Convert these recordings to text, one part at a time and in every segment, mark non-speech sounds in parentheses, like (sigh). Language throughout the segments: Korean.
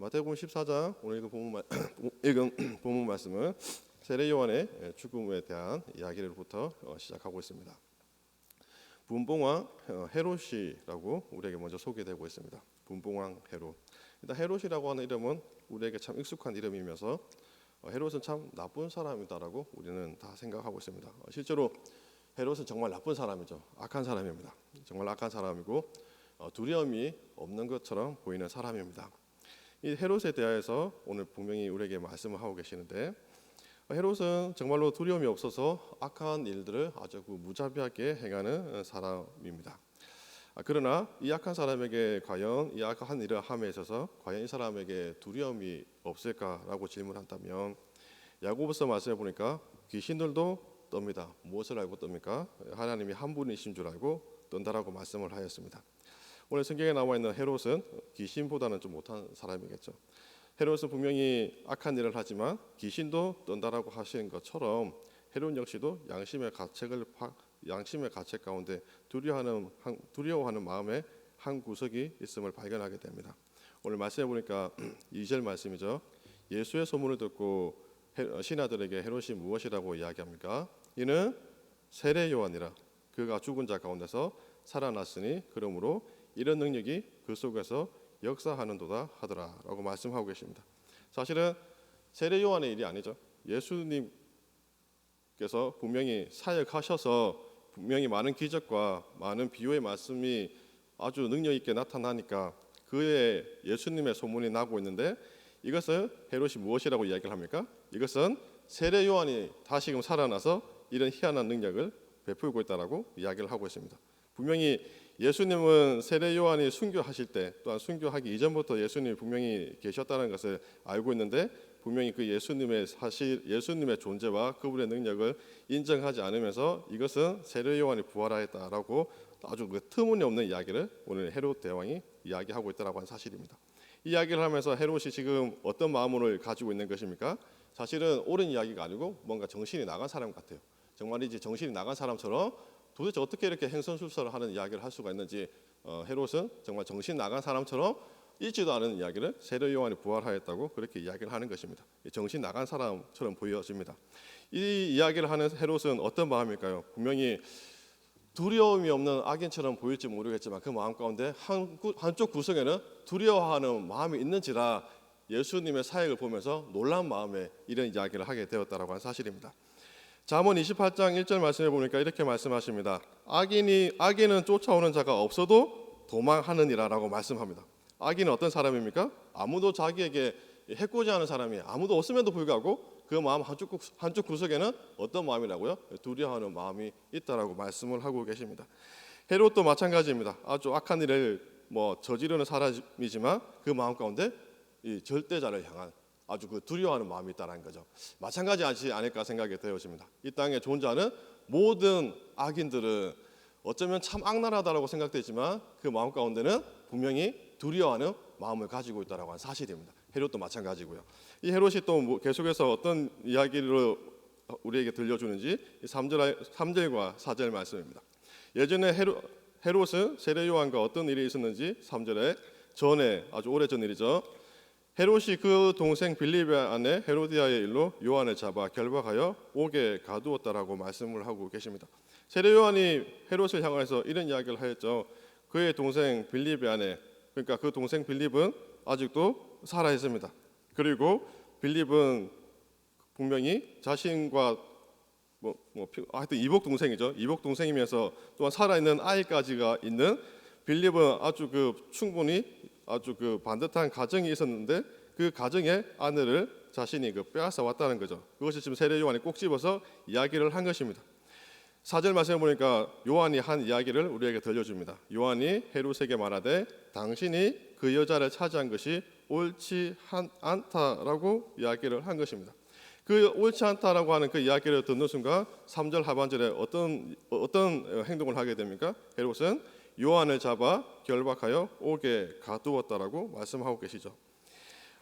마태복음 14장 오늘 읽은 본문, 말- (clears throat) 읽은 (clears throat) 본문 말씀은 세례 요한의 죽음에 대한 이야기로부터 어, 시작하고 있습니다. 분봉왕 어, 헤롯이라고 우리에게 먼저 소개되고 있습니다. 분봉왕 헤롯. 일단 헤롯이라고 하는 이름은 우리에게 참 익숙한 이름이면서 어, 헤롯은 참 나쁜 사람이다라고 우리는 다 생각하고 있습니다. 어, 실제로 헤롯은 정말 나쁜 사람이죠. 악한 사람입니다. 정말 악한 사람이고 어, 두려움이 없는 것처럼 보이는 사람입니다. 이 헤롯에 대하여서 오늘 분명히 우리에게 말씀을 하고 계시는데 어, 헤롯은 정말로 두려움이 없어서 악한 일들을 아주 그 무자비하게 행하는 어, 사람입니다. 아, 그러나 이 악한 사람에게 과연 이 악한 일을 함에 있어서 과연 이 사람에게 두려움이 없을까라고 질문한다면 야고보서 말씀해 보니까 귀신들도 떱니다. 무엇을 알고 떱니까? 하나님이 한 분이신 줄 알고 떤다라고 말씀을 하였습니다. 오늘 성경에 나와 있는 헤롯은 귀신보다는 좀 못한 사람이겠죠. 헤롯은 분명히 악한 일을 하지만 귀신도 떤다라고 하시는 것처럼 헤롯 역시도 양심의 가책을 파- 양심의 가책 가운데 두려워하는 한- 두려워하는 마음에 한 구석이 있음을 발견하게 됩니다. 오늘 말씀해 보니까 (clears throat) 2절 말씀이죠. 예수의 소문을 듣고 헤- 어, 신하들에게 헤롯이 무엇이라고 이야기합니까? 이는 세례 요한이라 그가 죽은 자 가운데서 살아났으니 그러므로 이런 능력이 그 속에서 역사하는도다 하더라라고 말씀하고 계십니다. 사실은 세례 요한의 일이 아니죠. 예수님께서 분명히 사역하셔서 분명히 많은 기적과 많은 비유의 말씀이 아주 능력 있게 나타나니까 그의 예수님의 소문이 나고 있는데 이것을 헤롯이 무엇이라고 이야기를 합니까? 이것은 세례 요한이 다시금 살아나서 이런 희한한 능력을 베풀고 있다라고 이야기를 하고 있습니다. 분명히 예수님은 세례 요한이 순교하실 때 또한 순교하기 이전부터 예수님이 분명히 계셨다는 것을 알고 있는데 분명히 그 예수님의 사실 예수님의 존재와 그분의 능력을 인정하지 않으면서 이것은 세례 요한이 부활하였다라고 아주 그 터무니없는 이야기를 오늘 헤롯 대왕이 이야기하고 있다라고 하는 사실입니다. 이 이야기를 하면서 헤롯이 지금 어떤 마음을 가지고 있는 것입니까? 사실은 옳은 이야기가 아니고 뭔가 정신이 나간 사람 같아요. 정말이지 정신이 나간 사람처럼 도대체 어떻게 이렇게 행선술설을 하는 이야기를 할 수가 있는지 어, 헤롯은 정말 정신 나간 사람처럼 읽지도 않은 이야기를 세례 요한이 부활하였다고 그렇게 이야기를 하는 것입니다. 이 정신 나간 사람처럼 보여집니다. 이 이야기를 하는 헤롯은 어떤 마음일까요? 분명히 두려움이 없는 악인처럼 보일지 모르겠지만 그 마음 가운데 한, 구- 한쪽 구석에는 두려워하는 마음이 있는지라 예수님의 사역을 보면서 놀란 마음에 이런 이야기를 하게 되었다라고 하는 사실입니다. 잠언 28장 1절 말씀해 보니까 이렇게 말씀하십니다. 악인이 악인은 쫓아오는 자가 없어도 도망하느니라라고 말씀합니다. 악인은 어떤 사람입니까? 아무도 자기에게 해코지 하는 사람이 아무도 없음에도 불구하고 그 마음 한쪽, 구- 한쪽 구석에는 어떤 마음이라고요? 두려워하는 마음이 있다라고 말씀을 하고 계십니다. 헤롯도 마찬가지입니다. 아주 악한 일을 뭐 저지르는 사람이지만 그 마음 가운데 이 절대자를 향한 아주 그 두려워하는 마음이 있다는 거죠. 마찬가지하지 않을까 생각이 되어집니다. 이 땅에 존재하는 모든 악인들은 어쩌면 참 악랄하다라고 생각되지만 그 마음 가운데는 분명히 두려워하는 마음을 가지고 있다라고 하는 사실입니다. 헤롯도 마찬가지고요. 이 헤롯이 또뭐 계속해서 어떤 이야기를 우리에게 들려주는지 3절, 3절과 4절 말씀입니다. 예전에 헤롯, 헤롯은 세례 요한과 어떤 일이 있었는지 3절에 전에 아주 오래전 일이죠. 헤롯이 그 동생 빌립의 아내 헤로디아의 일로 요한을 잡아 결박하여 옥에 가두었다라고 말씀을 하고 계십니다. 세례 요한이 헤롯을 향해서 이런 이야기를 하였죠. 그의 동생 빌립의 아내 그러니까 그 동생 빌립은 아직도 살아 있습니다. 그리고 빌립은 분명히 자신과 뭐, 뭐 피- 하여튼 이복 동생이죠. 이복 동생이면서 또한 살아 있는 아이까지가 있는 빌립은 아주 그 충분히 아주 그 반듯한 가정이 있었는데 그 가정의 아내를 자신이 그 빼앗아 왔다는 거죠. 그것이 지금 세례 요한이 꼭 집어서 이야기를 한 것입니다. 사절 말씀해 보니까 요한이 한 이야기를 우리에게 들려줍니다. 요한이 헤롯에게 말하되 당신이 그 여자를 차지한 것이 옳지 한- 않다라고 이야기를 한 것입니다. 그 옳지 않다라고 하는 그 이야기를 듣는 순간 3절 하반절에 어떤 어떤 행동을 하게 됩니까? 헤롯은 요한을 잡아 결박하여 옥에 가두었다라고 말씀하고 계시죠.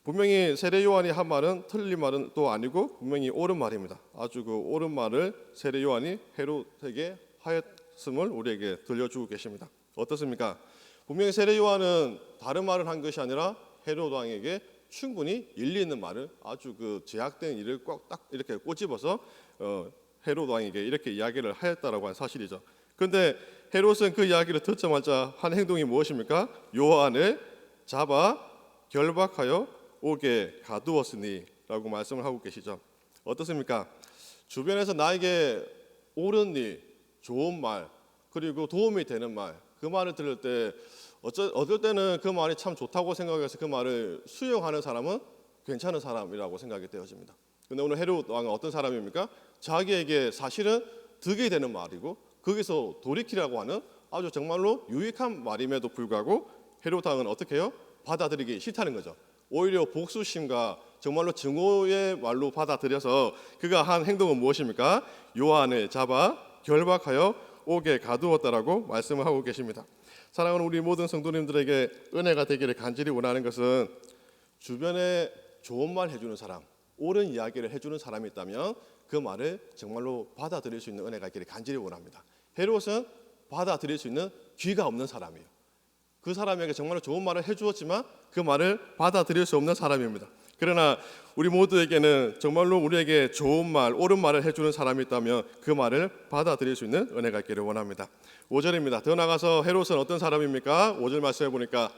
분명히 세례 요한이 한 말은 틀린 말은 또 아니고 분명히 옳은 말입니다. 아주 그 옳은 말을 세례 요한이 헤롯에게 하였음을 우리에게 들려주고 계십니다. 어떻습니까? 분명히 세례 요한은 다른 말을 한 것이 아니라 헤롯 왕에게 충분히 일리 있는 말을 아주 그 제약된 일을 꼭딱 이렇게 꼬집어서 어, 헤롯 왕에게 이렇게 이야기를 하였다라고 하는 사실이죠. 그런데 헤롯은 그 이야기를 듣자마자 한 행동이 무엇입니까? 요한을 잡아 결박하여 오게 가두었으니라고 말씀을 하고 계시죠. 어떻습니까? 주변에서 나에게 옳은 일, 좋은 말, 그리고 도움이 되는 말, 그 말을 들을 때 어쩌, 어떨 때는 그 말이 참 좋다고 생각해서 그 말을 수용하는 사람은 괜찮은 사람이라고 생각이 되어집니다. 근데 오늘 헤롯 왕은 어떤 사람입니까? 자기에게 사실은 득이 되는 말이고 거기서 돌이키라고 하는 아주 정말로 유익한 말임에도 불구하고 헤롯 왕은 어떻게 해요? 받아들이기 싫다는 거죠. 오히려 복수심과 정말로 증오의 말로 받아들여서 그가 한 행동은 무엇입니까? 요한을 잡아 결박하여 옥에 가두었다라고 말씀을 하고 계십니다. 사랑하는 우리 모든 성도님들에게 은혜가 되기를 간절히 원하는 것은 주변에 좋은 말 해주는 사람, 옳은 이야기를 해주는 사람이 있다면 그 말을 정말로 받아들일 수 있는 은혜가 있기를 간절히 원합니다. 헤롯은 받아들일 수 있는 귀가 없는 사람이에요. 그 사람에게 정말로 좋은 말을 해주었지만 그 말을 받아들일 수 없는 사람입니다. 그러나 우리 모두에게는 정말로 우리에게 좋은 말, 옳은 말을 해주는 사람이 있다면 그 말을 받아들일 수 있는 은혜가 있기를 원합니다. 5절입니다. 더 나가서 헤롯은 어떤 사람입니까? 5절 말씀해 보니까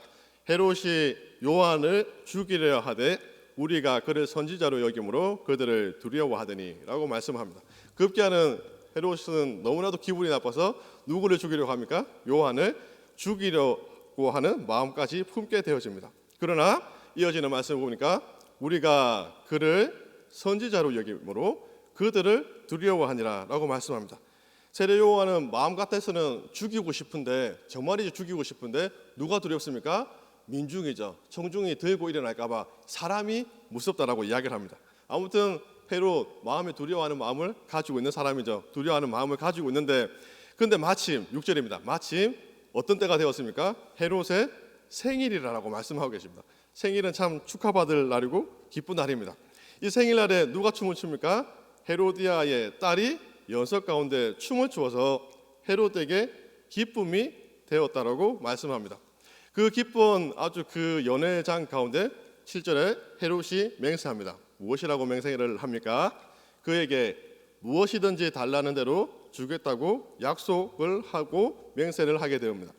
헤롯이 요한을 죽이려 하되 우리가 그를 선지자로 여김으로 그들을 두려워하더니라고 말씀합니다. 급기야는 헤롯은 너무나도 기분이 나빠서 누구를 죽이려고 합니까? 요한을 죽이려고 하는 마음까지 품게 되어집니다. 그러나 이어지는 말씀을 보니까 우리가 그를 선지자로 여김으로 그들을 두려워하니라라고 말씀합니다. 세례 요한은 마음 같아서는 죽이고 싶은데 정말이지 죽이고 싶은데 누가 두렵습니까? 민중이죠. 청중이 들고 일어날까봐 사람이 무섭다라고 이야기를 합니다. 아무튼 헤롯 마음에 두려워하는 마음을 가지고 있는 사람이죠. 두려워하는 마음을 가지고 있는데 근데 마침 6절입니다. 마침 어떤 때가 되었습니까? 헤롯의 생일이라고 말씀하고 계십니다. 생일은 참 축하받을 날이고 기쁜 날입니다. 이 생일날에 누가 춤을 춥니까? 헤로디아의 딸이 연석 가운데 춤을 추어서 헤롯에게 기쁨이 되었다라고 말씀합니다. 그 기쁜 아주 그 연회장 가운데 7절에 헤롯이 맹세합니다. 무엇이라고 맹세를 합니까? 그에게 무엇이든지 달라는 대로 주겠다고 약속을 하고 맹세를 하게 되옵니다.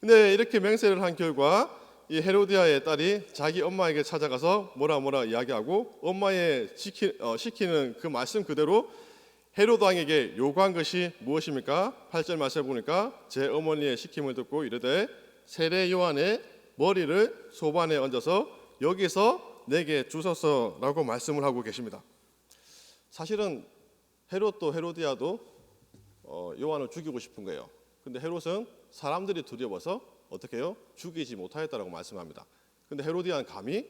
근데 이렇게 맹세를 한 결과 이 헤로디아의 딸이 자기 엄마에게 찾아가서 뭐라 뭐라 이야기하고 엄마의 시키, 어, 시키는 그 말씀 그대로 헤로드 왕에게 요구한 것이 무엇입니까? 8절 말씀 보니까 제 어머니의 시킴을 듣고 이르되 세례 요한의 머리를 소반에 얹어서 여기서 내게 주소서라고 말씀을 하고 계십니다. 사실은 헤롯도 헤로디아도 어, 요한을 죽이고 싶은 거예요. 근데 헤롯은 사람들이 두려워서 어떻게 해요? 죽이지 못하였다라고 말씀합니다. 근데 헤로디아는 감히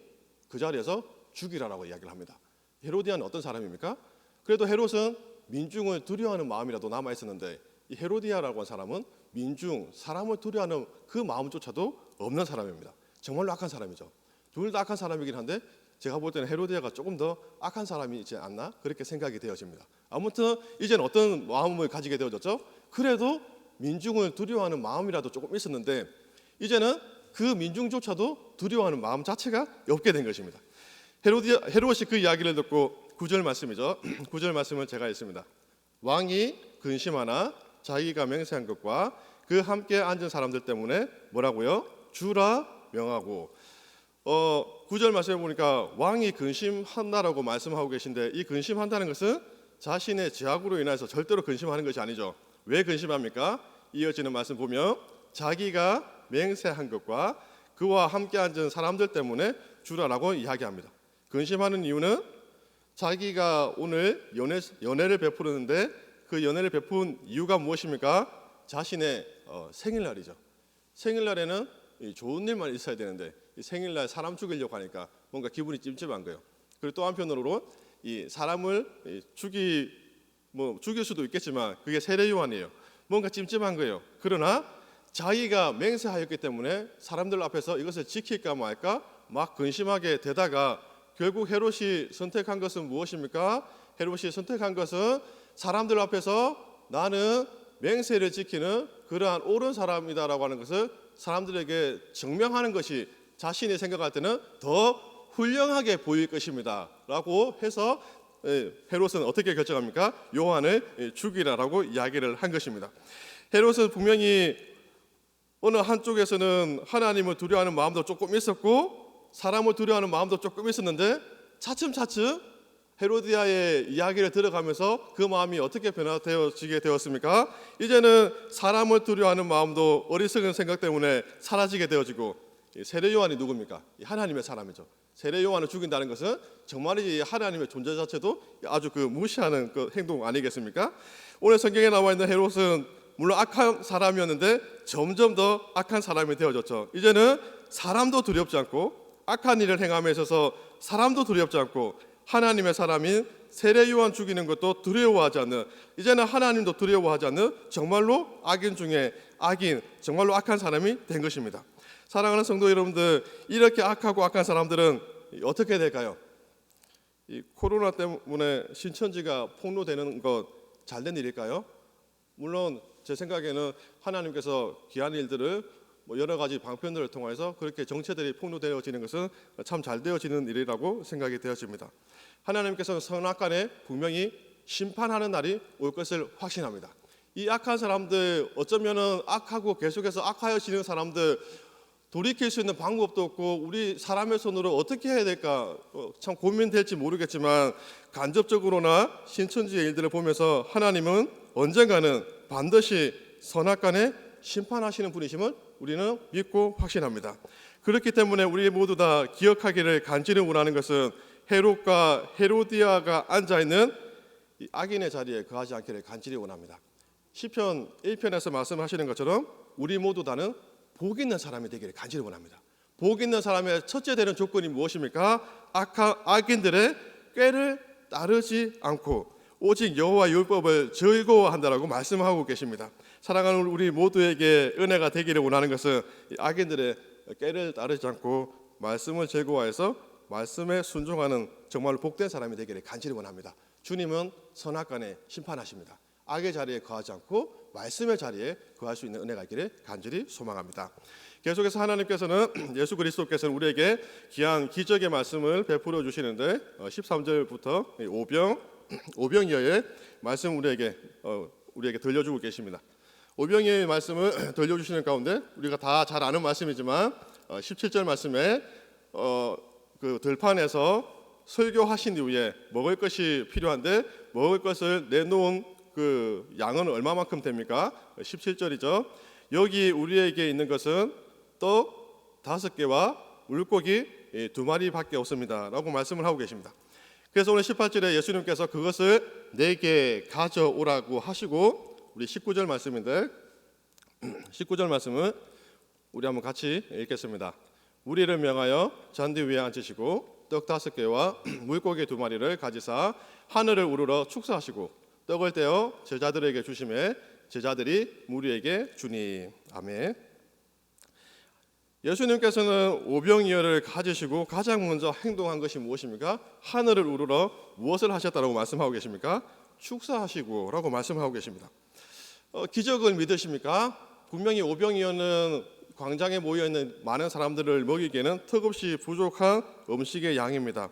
그 자리에서 죽이라라고 이야기를 합니다. 헤로디아는 어떤 사람입니까? 그래도 헤롯은 민중을 두려워하는 마음이라도 남아 있었는데 이 헤로디아라고 하는 사람은 민중 사람을 두려워하는 그 마음조차도 없는 사람입니다. 정말로 악한 사람이죠. 둘 다 악한 사람이긴 한데 제가 볼 때는 헤로디아가 조금 더 악한 사람이지 않나 그렇게 생각이 되어집니다. 아무튼 이제는 어떤 마음을 가지게 되어졌죠? 그래도 민중을 두려워하는 마음이라도 조금 있었는데 이제는 그 민중조차도 두려워하는 마음 자체가 없게 된 것입니다. 헤로디 헤롯이 그 이야기를 듣고 구절 말씀이죠. (clears throat) 구절 말씀을 제가 했습니다. 왕이 근심하나 자기가 맹세한 것과 그 함께 앉은 사람들 때문에 뭐라고요? 주라 명하고 어 구절 말씀해 보니까 왕이 근심한다라고 말씀하고 계신데 이 근심한다는 것은 자신의 죄악으로 인해서 절대로 근심하는 것이 아니죠. 왜 근심합니까? 이어지는 말씀 보면 자기가 맹세한 것과 그와 함께 앉은 사람들 때문에 주라라고 이야기합니다. 근심하는 이유는 자기가 오늘 연애, 연애를 베푸는데 그 연애를 베푼 이유가 무엇입니까? 자신의 어, 생일날이죠. 생일날에는 이 좋은 일만 있어야 되는데 이 생일날 사람 죽이려고 하니까 뭔가 기분이 찜찜한 거예요. 그리고 또 한편으로 이 사람을 이 죽이 뭐 죽일 수도 있겠지만 그게 세례 요한이에요. 뭔가 찜찜한 거예요. 그러나 자기가 맹세하였기 때문에 사람들 앞에서 이것을 지킬까 말까 막 근심하게 되다가 결국 헤롯이 선택한 것은 무엇입니까? 헤롯이 선택한 것은 사람들 앞에서 나는 맹세를 지키는 그러한 옳은 사람이다라고 하는 것을 사람들에게 증명하는 것이 자신이 생각할 때는 더 훌륭하게 보일 것입니다 라고 해서 예, 헤롯은 어떻게 결정합니까? 요한을 예, 죽이라라고 이야기를 한 것입니다. 헤롯은 분명히 어느 한쪽에서는 하나님을 두려워하는 마음도 조금 있었고 사람을 두려워하는 마음도 조금 있었는데 차츰차츰 헤로디아의 이야기를 들어가면서 그 마음이 어떻게 변화되어지게 되었습니까? 이제는 사람을 두려워하는 마음도 어리석은 생각 때문에 사라지게 되어지고 이 세례 요한이 누굽니까? 이 하나님의 사람이죠. 세례 요한을 죽인다는 것은 정말이지 하나님의 존재 자체도 아주 그 무시하는 그 행동 아니겠습니까? 오늘 성경에 나와 있는 헤롯은 물론 악한 사람이었는데 점점 더 악한 사람이 되어졌죠. 이제는 사람도 두렵지 않고 악한 일을 행함에 있어서 사람도 두렵지 않고 하나님의 사람인 세례 요한 죽이는 것도 두려워하지 않는 이제는 하나님도 두려워하지 않는 정말로 악인 중에 악인 정말로 악한 사람이 된 것입니다. 사랑하는 성도 여러분들 이렇게 악하고 악한 사람들은 어떻게 될까요? 이 코로나 때문에 신천지가 폭로되는 것 잘된 일일까요? 물론 제 생각에는 하나님께서 귀한 일들을 뭐 여러 가지 방편들을 통해서 그렇게 정체들이 폭로되어지는 것은 참 잘 되어지는 일이라고 생각이 되어집니다. 하나님께서는 선악간에 분명히 심판하는 날이 올 것을 확신합니다. 이 악한 사람들 어쩌면은 악하고 계속해서 악하여지는 사람들 돌이킬 수 있는 방법도 없고 우리 사람의 손으로 어떻게 해야 될까 어, 참 고민될지 모르겠지만 간접적으로나 신천지의 일들을 보면서 하나님은 언젠가는 반드시 선악간에 심판하시는 분이심을 우리는 믿고 확신합니다. 그렇기 때문에 우리 모두 다 기억하기를 간절히 원하는 것은 헤롯과 헤로디아가 앉아 있는 이 악인의 자리에 거하지 않기를 간절히 원합니다. 시편 1편에서 말씀하시는 것처럼 우리 모두 다는 복 있는 사람이 되기를 간절히 원합니다. 복 있는 사람의 첫째 되는 조건이 무엇입니까? 악한 악인들의 꾀를 따르지 않고 오직 여호와 율법을 즐거워한다라고 말씀하고 계십니다. 사랑하는 우리 모두에게 은혜가 되기를 원하는 것은 이 악인들의 꾀를 따르지 않고 말씀을 즐거워해서 말씀에 순종하는 정말 복된 사람이 되기를 간절히 원합니다. 주님은 선악간에 심판하십니다. 악의 자리에 거하지 않고 말씀의 자리에 거할 수 있는 은혜가 있기를 간절히 소망합니다. 계속해서 하나님께서는 (clears throat) 예수 그리스도께서는 우리에게 귀한 기적의 말씀을 베풀어 주시는데 13절부터 오병 (clears throat) 오병이어의 말씀 우리에게 어, 우리에게 들려주고 계십니다. 오병이어의 말씀을 (clears throat) 들려주시는 가운데 우리가 다 잘 아는 말씀이지만 17절 말씀에 어, 그 들판에서 설교하신 이후에 먹을 것이 필요한데 먹을 것을 내놓은 그 양은 얼마만큼 됩니까? 17절이죠. 여기 우리에게 있는 것은 떡 다섯 개와 물고기 예, 두 마리밖에 없습니다라고 말씀을 하고 계십니다. 그래서 오늘 18절에 예수님께서 그것을 내게 가져오라고 하시고 우리 19절 말씀인데 (clears throat) 19절 말씀은 우리 한번 같이 읽겠습니다. 우리를 명하여 잔디 위에 앉으시고 떡 다섯 개와 (clears throat) 물고기 두 마리를 가지사 하늘을 우러러 축사하시고 떡을 떼어 제자들에게 주심에 제자들이 무리에게 주니 아멘. 예수님께서는 오병이어를 가지시고 가장 먼저 행동한 것이 무엇입니까? 하늘을 우러러 무엇을 하셨다라고 말씀하고 계십니까? 축사하시고라고 말씀하고 계십니다. 어, 기적을 믿으십니까? 분명히 오병이어는 광장에 모여 있는 많은 사람들을 먹이기에는 턱없이 부족한 음식의 양입니다.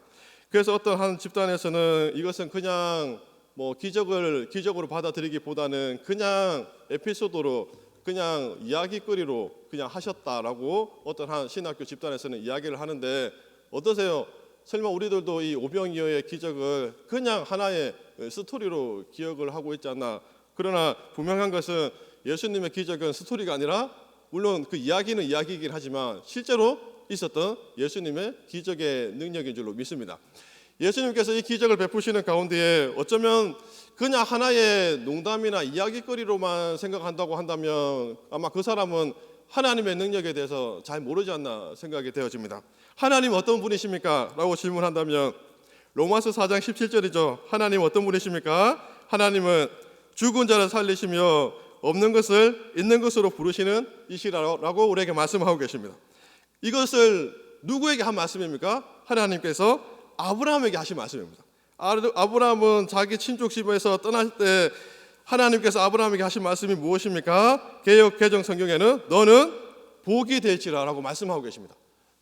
그래서 어떤 한 집단에서는 이것은 그냥 뭐 기적을 기적으로 받아들이기보다는 그냥 에피소드로 그냥 이야기거리로 그냥 하셨다라고 어떤 한 신학교 집단에서는 이야기를 하는데 어떠세요? 설마 우리들도 이 오병이어의 기적을 그냥 하나의 스토리로 기억을 하고 있지 않나? 그러나 분명한 것은 예수님의 기적은 스토리가 아니라 물론 그 이야기는 이야기이긴 하지만 실제로 있었던 예수님의 기적의 능력인 줄로 믿습니다. 예수님께서 이 기적을 베푸시는 가운데에 어쩌면 그냥 하나의 농담이나 이야기거리로만 생각한다고 한다면 아마 그 사람은 하나님의 능력에 대해서 잘 모르지 않나 생각이 되어집니다. 하나님 어떤 분이십니까? 라고 질문한다면 로마서 4장 17절이죠. 하나님 어떤 분이십니까? 하나님은 죽은 자를 살리시며 없는 것을 있는 것으로 부르시는 이시라고 우리에게 말씀하고 계십니다. 이것을 누구에게 한 말씀입니까? 하나님께서 아브라함에게 하신 말씀입니다. 아브라함은 자기 친족 집에서 떠날 때 하나님께서 아브라함에게 하신 말씀이 무엇입니까? 개역 개정 성경에는 너는 복이 될지라라고 말씀하고 계십니다.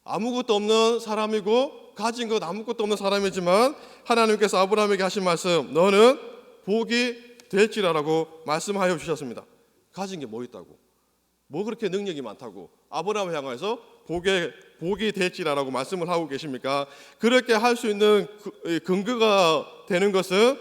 아무것도 없는 사람이고 가진 것 아무것도 없는 사람이지만 하나님께서 아브라함에게 하신 말씀 너는 복이 될지라라고 말씀하여 주셨습니다. 가진 게 뭐 있다고? 뭐 그렇게 능력이 많다고 아브라함을 향해서 복에 복이 될지라라고 말씀을 하고 계십니까? 그렇게 할 수 있는 그- 이 근거가 되는 것은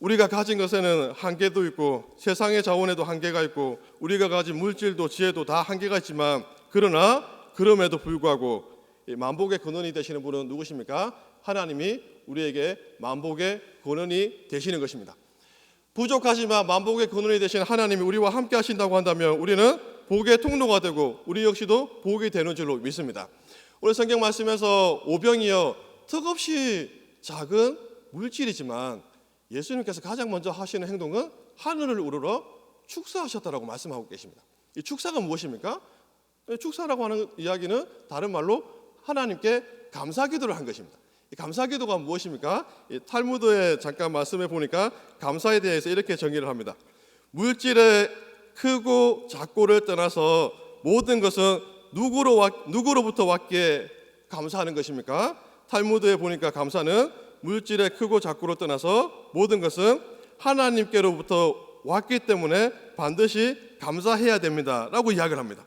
우리가 가진 것에는 한계도 있고 세상의 자원에도 한계가 있고 우리가 가진 물질도 지혜도 다 한계가 있지만 그러나 그럼에도 불구하고 이 만복의 근원이 되시는 분은 누구십니까? 하나님이 우리에게 만복의 근원이 되시는 것입니다. 부족하지만 만복의 근원이 되신 하나님이 우리와 함께 하신다고 한다면 우리는 복의 통로가 되고 우리 역시도 복이 되는 줄로 믿습니다. 오늘 성경 말씀에서 오병이어 턱없이 작은 물질이지만 예수님께서 가장 먼저 하시는 행동은 하늘을 우러러 축사하셨다라고 말씀하고 계십니다. 이 축사가 무엇입니까? 이 축사라고 하는 이야기는 다른 말로 하나님께 감사 기도를 한 것입니다. 이 감사 기도가 무엇입니까? 이 탈무드에 잠깐 말씀해 보니까 감사에 대해서 이렇게 정의를 합니다. 물질의 크고 작고를 떠나서 모든 것은 누구로 왔, 누구로부터 왔기에 감사하는 것입니까? 탈무드에 보니까 감사는 물질의 크고 작고를 떠나서 모든 것은 하나님께로부터 왔기 때문에 반드시 감사해야 됩니다 라고 이야기를 합니다.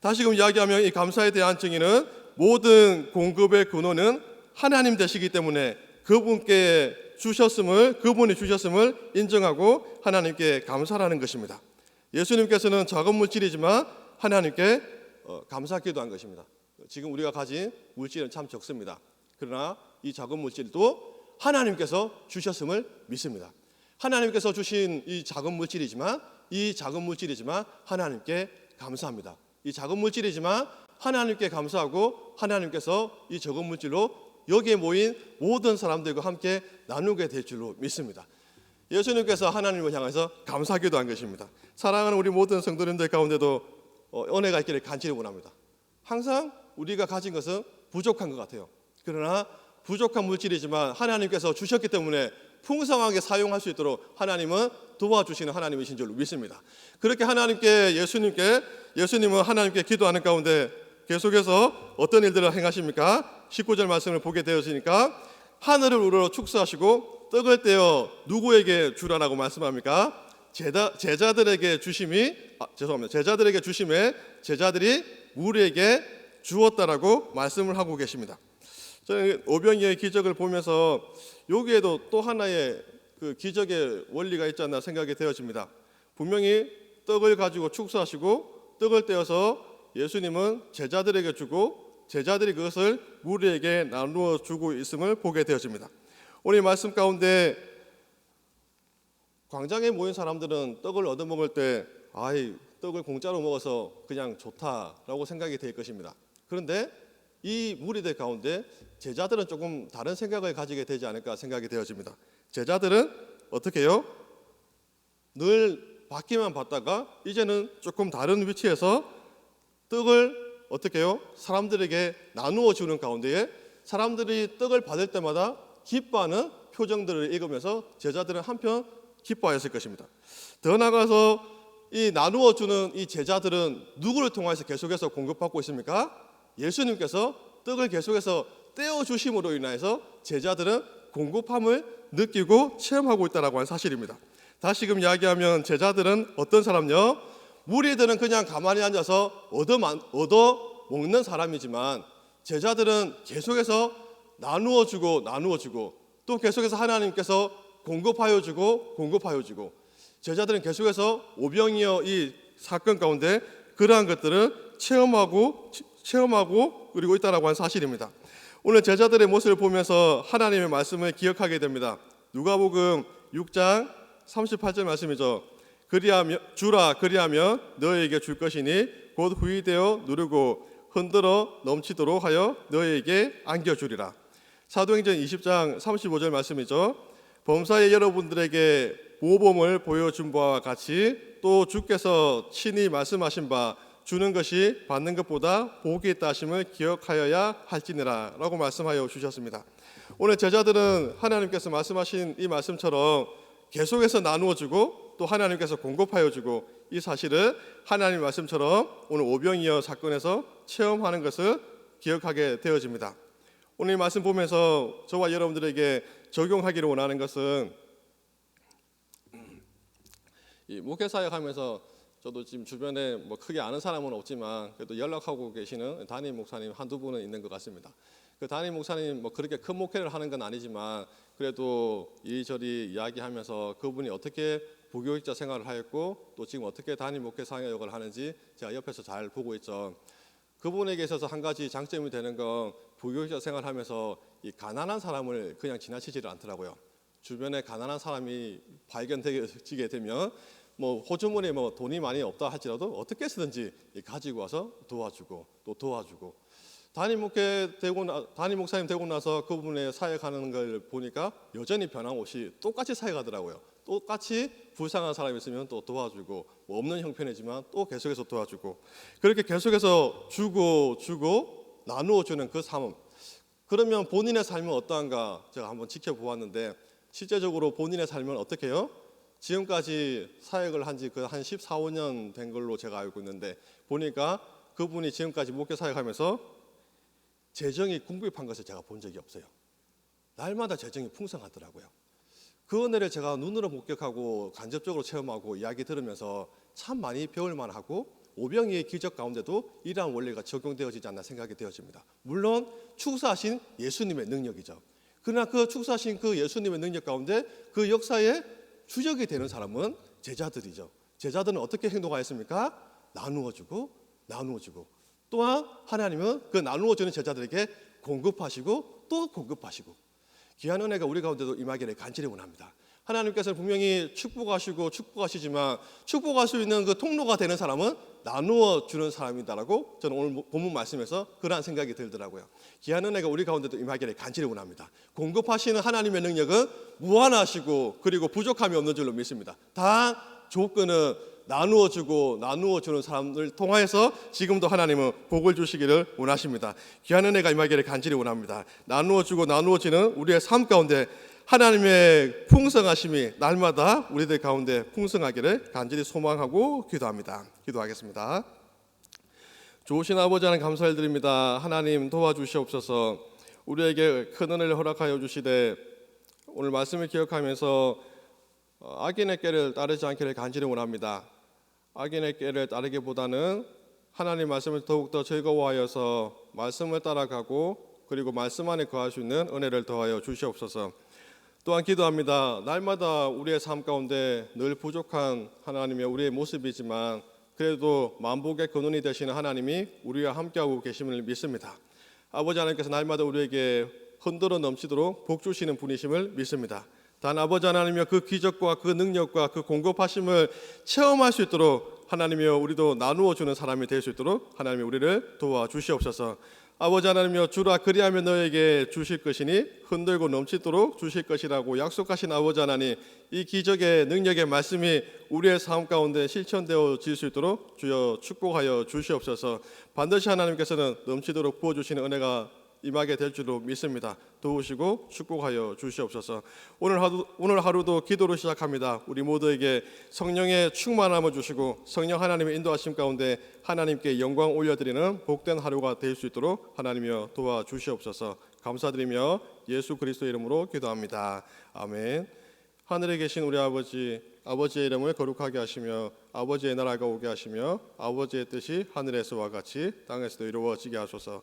다시금 이야기하면 이 감사에 대한 정의는 모든 공급의 근원은 하나님 되시기 때문에 그분께 주셨음을 그분이 주셨음을 인정하고 하나님께 감사하는 것입니다. 예수님께서는 작은 물질이지만 하나님께 어, 감사 기도한 것입니다. 지금 우리가 가진 물질은 참 적습니다. 그러나 이 작은 물질도 하나님께서 주셨음을 믿습니다. 하나님께서 주신 이 작은 물질이지만 이 작은 물질이지만 하나님께 감사합니다. 이 작은 물질이지만 하나님께 감사하고 하나님께서 이 적은 물질로 여기에 모인 모든 사람들과 함께 나누게 될 줄로 믿습니다. 예수님께서 하나님을 향해서 감사기도 한 것입니다. 사랑하는 우리 모든 성도님들 가운데도 어, 은혜가 있기를 간절히 원합니다. 항상 우리가 가진 것은 부족한 것 같아요. 그러나 부족한 물질이지만 하나님께서 주셨기 때문에 풍성하게 사용할 수 있도록 하나님은 도와주시는 하나님이신 줄 믿습니다. 그렇게 하나님께 예수님께 예수님은 하나님께 기도하는 가운데 계속해서 어떤 일들을 행하십니까? 19절 말씀을 보게 되었으니까 하늘을 우러러 축사하시고 떡을 떼어 누구에게 주라라고 말씀합니까? 제자, 제자들에게 주심이 아, 죄송합니다. 제자들에게 주심에 제자들이 우리에게 주었다라고 말씀을 하고 계십니다. 저는 오병이의 기적을 보면서 여기에도 또 하나의 그 기적의 원리가 있지 않나 생각이 되어집니다. 분명히 떡을 가지고 축사하시고 떡을 떼어서 예수님은 제자들에게 주고 제자들이 그것을 우리에게 나누어 주고 있음을 보게 되어집니다. 오늘 이 말씀 가운데 광장에 모인 사람들은 떡을 얻어 먹을 때 아이 떡을 공짜로 먹어서 그냥 좋다라고 생각이 될 것입니다. 그런데 이 무리들 가운데 제자들은 조금 다른 생각을 가지게 되지 않을까 생각이 되어집니다. 제자들은 어떻게 해요? 늘 받기만 받다가 이제는 조금 다른 위치에서 떡을 어떻게 해요? 사람들에게 나누어 주는 가운데에 사람들이 떡을 받을 때마다 기뻐하는 표정들을 읽으면서 제자들은 한편 기뻐하였을 것입니다. 더 나아가서 이 나누어 주는 이 제자들은 누구를 통해서 계속해서 공급받고 있습니까? 예수님께서 떡을 계속해서 떼어 주심으로 인하여서 제자들은 공급함을 느끼고 체험하고 있다라고 하는 사실입니다. 다시금 이야기하면 제자들은 어떤 사람요? 무리들은 그냥 가만히 앉아서 얻어, 얻어 먹는 사람이지만 제자들은 계속해서 나누어 주고 나누어 주고 또 계속해서 하나님께서 공급하여 주고 공급하여 주고 제자들은 계속해서 오병이어 이 사건 가운데 그러한 것들을 체험하고 체험하고 그리고 있다라고 하는 사실입니다. 오늘 제자들의 모습을 보면서 하나님의 말씀을 기억하게 됩니다. 누가복음 6장 38절 말씀이죠. 그리하며 주라 그리하며 너에게 줄 것이니 곧 후이되어 누르고 흔들어 넘치도록 하여 너에게 안겨 주리라. 사도행전 20장 35절 말씀이죠. 범사의 여러분들에게 모범을 보여준 바와 같이 또 주께서 친히 말씀하신 바 주는 것이 받는 것보다 복이 있다 하심을 기억하여야 할지니라 라고 말씀하여 주셨습니다. 오늘 제자들은 하나님께서 말씀하신 이 말씀처럼 계속해서 나누어 주고 또 하나님께서 공급하여 주고 이 사실을 하나님 말씀처럼 오늘 오병이어 사건에서 체험하는 것을 기억하게 되어집니다. 오늘 이 말씀 보면서 저와 여러분들에게 적용하기를 원하는 것은 이 목회 사역하면서 저도 지금 주변에 뭐 크게 아는 사람은 없지만 그래도 연락하고 계시는 담임 목사님 한두 분은 있는 것 같습니다. 그 담임 목사님 뭐 그렇게 큰 목회를 하는 건 아니지만 그래도 이리저리 이야기하면서 그분이 어떻게 부교육자 생활을 하였고 또 지금 어떻게 담임 목회 사역을 하는지 제가 옆에서 잘 보고 있죠. 그분에게 있어서 한 가지 장점이 되는 건 부교육자 생활하면서 이 가난한 사람을 그냥 지나치지를 않더라고요. 주변에 가난한 사람이 발견되게 되면 뭐 호주머니에 뭐 돈이 많이 없다 할지라도 어떻게 쓰든지 가지고 와서 도와주고 또 도와주고 담임 목회 되고 나, 담임 목사님 되고 나서 그분의 사역하는 걸 보니까 여전히 변함없이 똑같이 사역하더라고요. 똑같이 불쌍한 사람이 있으면 또 도와주고 뭐 없는 형편이지만 또 계속해서 도와주고 그렇게 계속해서 주고 주고 나누어 주는 그 삶. 그러면 본인의 삶은 어떠한가 제가 한번 지켜보았는데 실제적으로 본인의 삶은 어떻게 해요? 지금까지 사역을 한 지 그 한 14, 5년 된 걸로 제가 알고 있는데 보니까 그분이 지금까지 목회 사역하면서 재정이 궁핍한 것을 제가 본 적이 없어요. 날마다 재정이 풍성하더라고요. 그 은혜를 제가 눈으로 목격하고 간접적으로 체험하고 이야기 들으면서 참 많이 배울 만하고 오병이의 기적 가운데도 이러한 원리가 적용되어지지 않나 생각이 되어집니다. 물론 축사하신 예수님의 능력이죠. 그러나 그 축사하신 그 예수님의 능력 가운데 그 역사에 주적이 되는 사람은 제자들이죠. 제자들은 어떻게 행동하였습니까? 나누어 주고 나누어 주고 또한 하나님은 그 나누어 주는 제자들에게 공급하시고 또 공급하시고 귀한 은혜가 우리 가운데도 임하기를 간절히 원합니다. 하나님께서는 분명히 축복하시고 축복하시지만 축복할 수 있는 그 통로가 되는 사람은 나누어 주는 사람이다라고 저는 오늘 본문 말씀에서 그러한 생각이 들더라고요. 귀한 은혜가 우리 가운데도 임하기를 간절히 원합니다. 공급하시는 하나님의 능력은 무한하시고 그리고 부족함이 없는 줄로 믿습니다. 다 조건은 나누어 주고 나누어 주는 사람을 통하여서 지금도 하나님은 복을 주시기를 원하십니다. 귀한 은혜가 임하기를 간절히 원합니다. 나누어 주고 나누어 주는 우리의 삶 가운데 하나님의 풍성하심이 날마다 우리들 가운데 풍성하기를 간절히 소망하고 기도합니다. 기도하겠습니다. 좋으신 아버지 하나님 감사를 드립니다. 하나님 도와주시옵소서. 우리에게 큰 은혜를 허락하여 주시되 오늘 말씀을 기억하면서 어, 악인의 꾀를 따르지 않기를 간절히 원합니다. 악인의 꾀를 따르기보다는 하나님 말씀을 더욱더 즐거워하여서 말씀을 따라가고 그리고 말씀 안에 거할 수 있는 은혜를 더하여 주시옵소서. 또한 기도합니다. 날마다 우리의 삶 가운데 늘 부족한 하나님의 우리의 모습이지만 그래도 만복의 근원이 되시는 하나님이 우리와 함께하고 계심을 믿습니다. 아버지 하나님께서 날마다 우리에게 흔들어 넘치도록 복 주시는 분이심을 믿습니다. 단 아버지 하나님이여 그 기적과 그 능력과 그 공급하심을 체험할 수 있도록 하나님이여 우리도 나누어 주는 사람이 될 수 있도록 하나님이 우리를 도와 주시옵소서. 아버지 하나님이여 주라 그리하면 너에게 주실 것이니 흔들고 넘치도록 주실 것이라고 약속하신 아버지 하나님 이 기적의 능력의 말씀이 우리의 삶 가운데 실천되어 질수 있도록 주여 축복하여 주시옵소서. 반드시 하나님께서는 넘치도록 부어 주시는 은혜가 임하게 될 줄로 믿습니다. 도우시고 축복하여 주시옵소서. 오늘 하루 오늘 하루도 기도로 시작합니다. 우리 모두에게 성령의 충만함을 주시고 성령 하나님의 인도하심 가운데 하나님께 영광 올려드리는 복된 하루가 될 수 있도록 하나님이여 도와 주시옵소서. 감사드리며 예수 그리스도 이름으로 기도합니다. 아멘. 하늘에 계신 우리 아버지 아버지의 이름을 거룩하게 하시며 아버지의 나라가 오게 하시며 아버지의 뜻이 하늘에서와 같이 땅에서도 이루어지게 하소서.